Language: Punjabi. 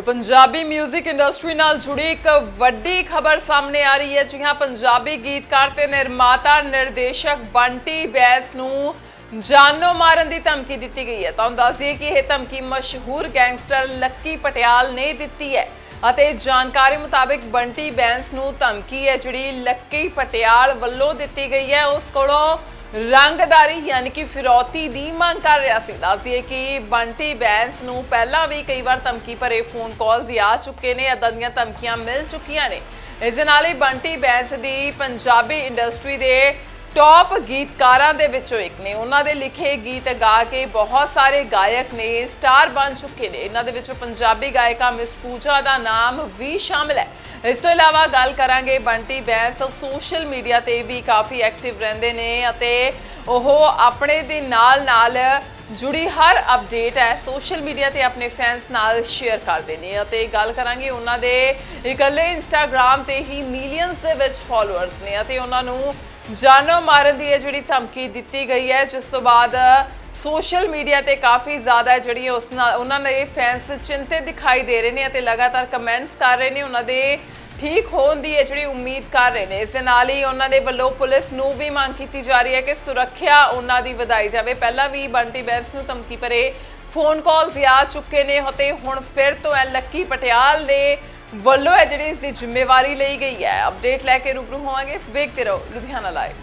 ਸੋ ਪੰਜਾਬੀ 뮤직 ਇੰਡਸਟਰੀ ਨਾਲ ਜੁੜੀ ਇੱਕ ਵੱਡੀ ਖਬਰ ਸਾਹਮਣੇ ਆ ਰਹੀ ਹੈ, ਜੀ ਹਾਂ, ਪੰਜਾਬੀ ਗੀਤਕਾਰ ਤੇ ਨਿਰਮਾਤਾ ਨਿਰਦੇਸ਼ਕ ਬੰਟੀ ਬੈਸ ਨੂੰ ਜਾਨੋਂ ਮਾਰਨ ਦੀ ਧਮਕੀ ਦਿੱਤੀ ਗਈ ਹੈ। ਤੁਹਾਨੂੰ ਦੱਸ ਦਈਏ ਕਿ ਇਹ ਧਮਕੀ ਮਸ਼ਹੂਰ ਗੈਂਗਸਟਰ ਲੱਕੀ ਪਟਿਆਲ ਨੇ ਦਿੱਤੀ ਹੈ ਅਤੇ ਜਾਣਕਾਰੀ ਮੁਤਾਬਿਕ ਬੰਟੀ ਬੈਂਸ ਨੂੰ ਧਮਕੀ ਹੈ ਜਿਹੜੀ ਲੱਕੀ ਪਟਿਆਲ ਵੱਲੋਂ ਦਿੱਤੀ ਗਈ ਹੈ। ਉਸ ਕੋਲੋਂ ਰੰਗਦਾਰੀ ਯਾਨੀ ਕਿ ਫਿਰੌਤੀ ਦੀ ਮੰਗ ਕਰ ਰਿਹਾ ਸੀ। ਦੱਸਦੀ ਦਈਏ ਕਿ ਬੰਟੀ ਬੈਂਸ ਨੂੰ ਪਹਿਲਾਂ ਵੀ ਕਈ ਵਾਰ ਧਮਕੀ ਭਰੇ ਫੋਨ ਕਾਲਸ ਵੀ ਆ ਚੁੱਕੇ ਨੇ, ਏਦਾਂ ਦੀਆਂ ਧਮਕੀਆਂ ਮਿਲ ਚੁੱਕੀਆਂ ਨੇ। ਇਸ ਦੇ ਨਾਲ ਹੀ ਬੰਟੀ ਬੈਂਸ ਦੀ ਪੰਜਾਬੀ ਇੰਡਸਟਰੀ ਦੇ ਟੌਪ ਗੀਤਕਾਰਾਂ ਦੇ ਵਿੱਚੋਂ ਇੱਕ ਨੇ। ਉਹਨਾਂ ਦੇ ਲਿਖੇ ਗੀਤ ਗਾ ਕੇ ਬਹੁਤ ਸਾਰੇ ਗਾਇਕ ਨੇ ਸਟਾਰ ਬਣ ਚੁੱਕੇ ਨੇ। ਇਹਨਾਂ ਦੇ ਵਿੱਚੋਂ ਪੰਜਾਬੀ ਗਾਇਕਾ ਮਿਸ ਪੂਜਾ ਦਾ ਨਾਮ ਵੀ ਸ਼ਾਮਿਲ ਹੈ। ਇਸ ਤੋਂ ਇਲਾਵਾ ਗੱਲ ਕਰਾਂਗੇ ਬੰਟੀ ਬੈਂਸ, ਸੋਸ਼ਲ ਮੀਡੀਆ ਤੇ ਵੀ ਕਾਫੀ ਐਕਟਿਵ ਰਹਿੰਦੇ ਨੇ ਅਤੇ ਉਹ ਆਪਣੇ ਦੇ ਨਾਲ ਨਾਲ ਜੁੜੀ ਹਰ ਅਪਡੇਟ ਹੈ, ਸੋਸ਼ਲ ਮੀਡੀਆ ਤੇ ਆਪਣੇ ਫੈਨਸ ਨਾਲ ਸ਼ੇਅਰ ਕਰਦੇ ਨੇ ਅਤੇ ਗੱਲ ਕਰਾਂਗੇ ਉਹਨਾਂ ਦੇ ਇਕੱਲੇ ਇੰਸਟਾਗ੍ਰam ਤੇ ਹੀ ਮਿਲੀਅਨਸ ਦੇ ਵਿੱਚ ਫਾਲੋਅਰਸ ਨੇ ਅਤੇ ਉਹਨਾਂ ਨੂੰ ਜਾਨੋਂ ਮਾਰਨ ਦੀ ਇਹ ਜਿਹੜੀ ਧਮਕੀ ਦਿੱਤੀ ਗਈ ਹੈ, ਜਿਸ ਤੋਂ ਬਾਅਦ ਸੋਸ਼ਲ ਮੀਡੀਆ ਤੇ ਕਾਫੀ ਜ਼ਿਆਦਾ ਜਿਹੜੀ ਉਸ ਨਾਲ ਉਹਨਾਂ ਦੇ ਫੈਨਸ ਚਿੰਤੇ ਦਿਖਾਈ ਦੇ ਰਹੇ ਨੇ ਅਤੇ ਲਗਾਤਾਰ ਕਮੈਂਟਸ ਕਰ ਰਹੇ ਨੇ। ਉਹਨਾਂ ਦੇ ਠੀਕ ਹੋਣ ਦੀ ਹੈ ਜਿਹੜੀ ਉਮੀਦ ਕਰ ਰਹੇ ਨੇ। ਇਸ ਦੇ ਨਾਲ ਹੀ ਉਹਨਾਂ ਦੇ ਵੱਲੋਂ ਪੁਲਿਸ ਨੂੰ ਵੀ ਮੰਗ ਕੀਤੀ ਜਾ ਰਹੀ ਹੈ ਕਿ ਸੁਰੱਖਿਆ ਉਹਨਾਂ ਦੀ ਵਧਾਈ ਜਾਵੇ। ਪਹਿਲਾਂ ਵੀ ਬੰਟੀ ਬੈਂਸ ਨੂੰ ਧਮਕੀ ਭਰੇ ਫੋਨ ਕਾਲਸ ਆ ਚੁੱਕੇ ਨੇ ਅਤੇ ਹੁਣ ਫਿਰ ਤੋਂ ਇਹ ਲੱਕੀ ਪਟਿਆਲ ਦੇ ਵੱਲੋਂ ਹੈ ਜਿਹੜੀ ਇਸ ਦੀ ਜ਼ਿੰਮੇਵਾਰੀ ਲਈ ਗਈ ਹੈ। ਅਪਡੇਟ ਲੈ ਕੇ ਰੂਬਰੂ ਹੋਵਾਂਗੇ। ਵੇਖਦੇ ਰਹੋ ਲੁਧਿਆਣਾ ਲਾਈਵ